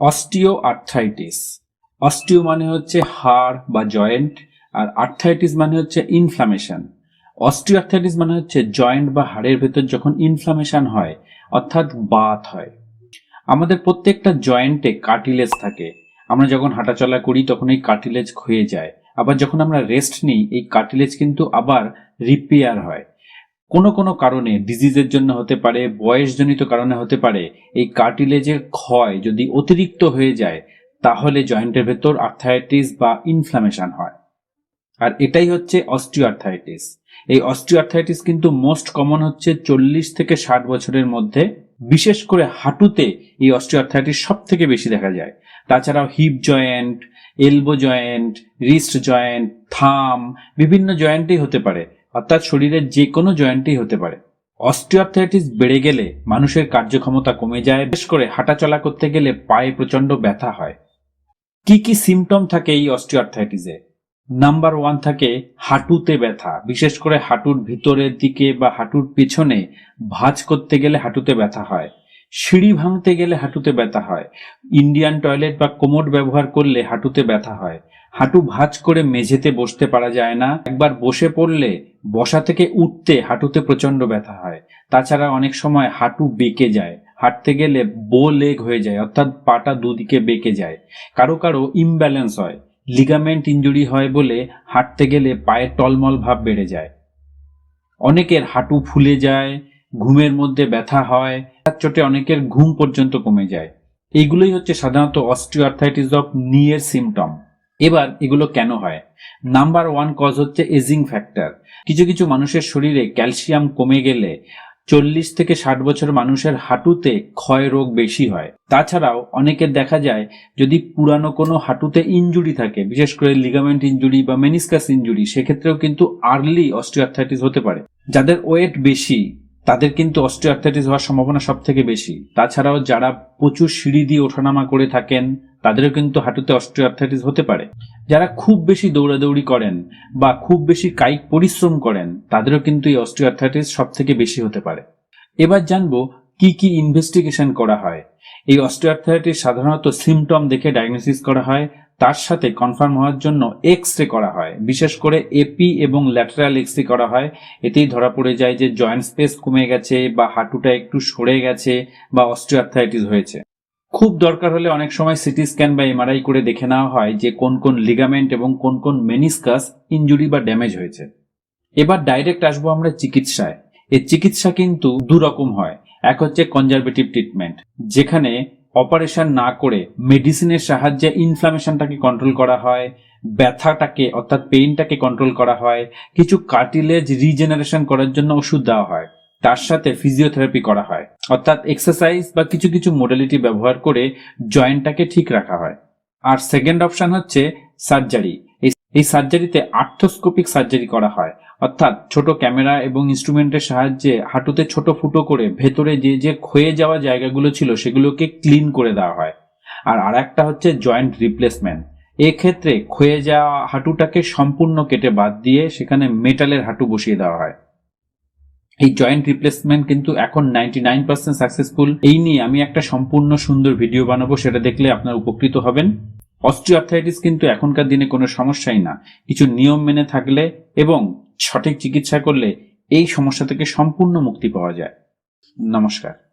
Osteo arthritis osteo মানে হচ্ছে হাড় বা জয়েন্ট আর আর্থাইটিস মানে হচ্ছে ইনফ্লামেশন অস্টিও আর্থ্রাইটিস মানে হচ্ছে জয়েন্ট বা হাড়ের ভেতর যখন ইনফ্লামেশন হয়, অর্থাৎ বাত হয়। আমাদের প্রত্যেকটা জয়েন্টে কার্টিলেজ থাকে। আমরা যখন হাঁটাচলা করি, তখন এই কার্টিলেজ ক্ষয়ে যায়। আবার যখন আমরা রেস্ট নিই, এই কার্টিলেজ কিন্তু আবার রিপেয়ার হয়। কোনো কোনো কারণে ডিজিজের জন্য হতে পারে, বয়সজনিত কারণে হতে পারে, এই কার্টিলেজের ক্ষয় যদি অতিরিক্ত হয়ে যায়, তাহলে জয়েন্টের ভেতর আর্থাইটিস বা ইনফ্লামেশন হয়। আর এটাই হচ্ছে অস্টিওআর্থাইটিস এই অস্টিওআর্থাইটিস কিন্তু মোস্ট কমন হচ্ছে চল্লিশ থেকে ষাট বছরের মধ্যে। বিশেষ করে হাঁটুতে এই অস্টিওআর্থাইটিস সব থেকে বেশি দেখা যায়। তাছাড়াও hip joint elbow joint wrist joint thumb বিভিন্ন জয়েন্টেই হতে পারে। অর্থাৎ শরীরের যে কোনো জয়েন্টেই হতে পারে। অস্টিওআর্থাইটিস বেড়ে গেলে মানুষের কার্যক্ষমতা কমে যায়। বিশেষ করে হাঁটাচলা করতে গেলে পায়ে প্রচণ্ড ব্যথা হয়। কি কি সিমটম থাকে এই অস্টিওআর্থাইটিসে নাম্বার ওয়ান থাকে হাঁটুতে ব্যথা। বিশেষ করে হাঁটুর ভিতরের দিকে বা হাঁটুর পেছনে ভাঁজ করতে গেলে হাঁটুতে ব্যথা হয়। সিঁড়ি ভাঙতে গেলে হাঁটুতে ব্যথা হয়। ইন্ডিয়ান টয়লেট বা কোমোড ব্যবহার করলে হাঁটুতে ব্যথা হয়। হাঁটু ভাঁজ করে মেঝেতে বসতে পারা যায় না। একবার বসে পড়লে বসা থেকে উঠতে হাঁটুতে প্রচণ্ড ব্যথা হয়। তাছাড়া অনেক সময় হাঁটু বেঁকে যায়। হাঁটতে গেলে বো লেগ হয়ে যায়, অর্থাৎ পাটা দুদিকে বেঁকে যায়। কারও কারও ইমব্যালেন্স হয়। লিগামেন্ট ইঞ্জুরি হয় বলে হাঁটতে গেলে পায়ের টলমল ভাব বেড়ে যায়। অনেকের হাঁটু ফুলে যায়, ঘুমের মধ্যে ব্যথা হয়, তার চোটে অনেকের ঘুম পর্যন্ত কমে যায়। এইগুলোই হচ্ছে সাধারণত অস্টিওআর্থাইটিস অফ নিয়ের সিমটম এবার এগুলো কেন হয়? নাম্বার ওয়ান কজ হচ্ছে এজিং ফ্যাক্টর কিছু কিছু মানুষের শরীরে ক্যালসিয়াম কমে গেলে চল্লিশ থেকে ষাট বছর মানুষের হাঁটুতে ক্ষয় রোগ বেশি হয়। তাছাড়াও অনেকের দেখা যায় যদি পুরানো কোনো হাঁটুতে ইঞ্জুরি থাকে, বিশেষ করে লিগামেন্ট ইঞ্জুরি বা মেনিসকাস ইঞ্জুরি সেক্ষেত্রেও কিন্তু আর্লি অস্টিওআর্থাইটিস হতে পারে। যাদের ওয়েট বেশি, তাদের কিন্তু অস্টিওআর্থাইটিস হওয়ার সম্ভাবনা সব থেকে বেশি। তাছাড়াও যারা প্রচুর সিঁড়ি দিয়ে ওঠানামা করে থাকেন তাদেরও কিন্তু হাঁটুতে অস্টিওআর্থাইটিস হতে পারে। যারা খুব বেশি দৌড়াদৌড়ি করেন বা খুব বেশি কায়িক পরিশ্রম করেন, তাদেরও কিন্তু এই অস্টিওআর্থাইটিস সব থেকে বেশি হতে পারে। এবার জানব কি কি ইনভেস্টিগেশন করা হয়। এই অস্টিওআর্থাইটিস সাধারণত সিমটম দেখে ডায়াগনোসিস করা হয়, তার সাথে কনফার্ম হওয়ার জন্য এক্স রে করা হয়। বিশেষ করে এপি এবং ল্যাটারাল এক্স রে করা হয়। এতেই ধরা পড়ে যায় যে জয়েন্ট স্পেস কমে গেছে বা হাঁটুটা একটু সরে গেছে বা অস্টিওআর্থাইটিস হয়েছে। খুব দরকার হলে অনেক সময় সিটি স্ক্যান বা এমআরআই করে দেখে নেওয়া হয় যে কোন কোন লিগামেন্ট এবং কোন কোন মেনিসকাস ইঞ্জুরি বা ড্যামেজ হয়েছে। এবার ডাইরেক্ট আসব আমরা চিকিৎসায়। এই চিকিৎসা কিন্তু দু রকম হয়। এক হচ্ছে কনজারভেটিভ ট্রিটমেন্ট যেখানে অপারেশন না করে মেডিসিনের সাহায্যে ইনফ্লামেশনটাকে কন্ট্রোল করা হয়, ব্যথাটাকে অর্থাৎ পেইনটাকে কন্ট্রোল করা হয়, কিছু কার্টিলেজ রিজেনারেশন করার জন্য ওষুধ দেওয়া হয়। তার সাথে ফিজিওথেরাপি করা হয়। অর্থাৎ এক্সারসাইজ বা কিছু কিছু মোডালিটি ব্যবহার করে জয়েন্টটাকে ঠিক রাখা হয়। আর সেকেন্ড অপশন হচ্ছে সার্জারি এই সার্জারিতে আর্থোস্কোপিক সার্জারি করা হয়। অর্থাৎ ছোট ক্যামেরা এবং ইনস্ট্রুমেন্টের সাহায্যে হাঁটুতে ছোট ফুটো করে ভেতরে যে যে ক্ষয়ে যাওয়া জায়গাগুলো ছিল সেগুলোকে ক্লিন করে দেওয়া হয়। আর আর একটা হচ্ছে জয়েন্ট রিপ্লেসমেন্ট এক্ষেত্রে ক্ষয়ে যাওয়া হাঁটুটাকে সম্পূর্ণ কেটে বাদ দিয়ে সেখানে মেটালের হাঁটু বসিয়ে দেওয়া হয়। এই জয়েন্ট রিপ্লেসমেন্ট কিন্তু এখন নাইনটি নাইন পার্সেন্ট সাকসেসফুল এই নিয়ে আমি একটা সম্পূর্ণ সুন্দর ভিডিও বানাবো, সেটা দেখলে আপনার উপকৃত হবেন। অস্টিওআর্থাইটিস কিন্তু এখনকার দিনে কোনো সমস্যাই না। কিছু নিয়ম মেনে থাকলে এবং সঠিক চিকিৎসা করলে এই সমস্যা থেকে সম্পূর্ণ মুক্তি পাওয়া যায়। নমস্কার।